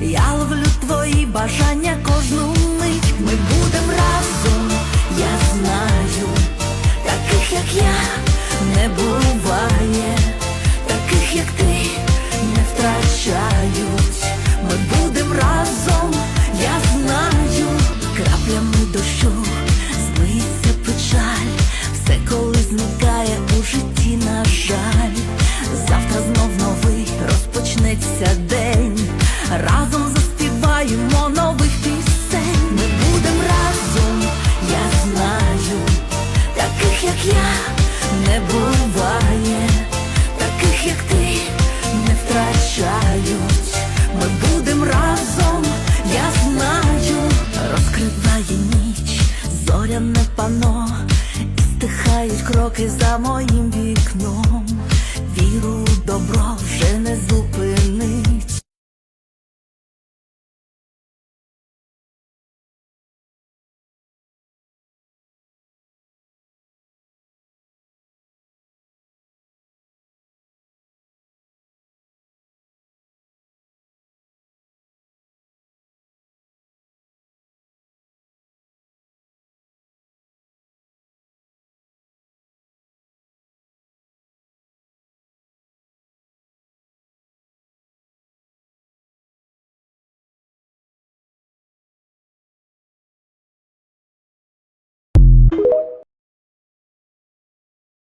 Я ловлю твої бажання кожну мить. Ми будем разом, я знаю, таких як я не буває, таких як ти не втрачають. Ми будем разом, я знаю, краплями дощу змиється печаль, все коли зникає у житті, на жаль. Завтра знов новий розпочнеться день. Я не буває, таких як ти не втрачають. Ми будем разом, я знаю, розкриває ніч, зоряне пано, і стихають кроки за моїм вікном.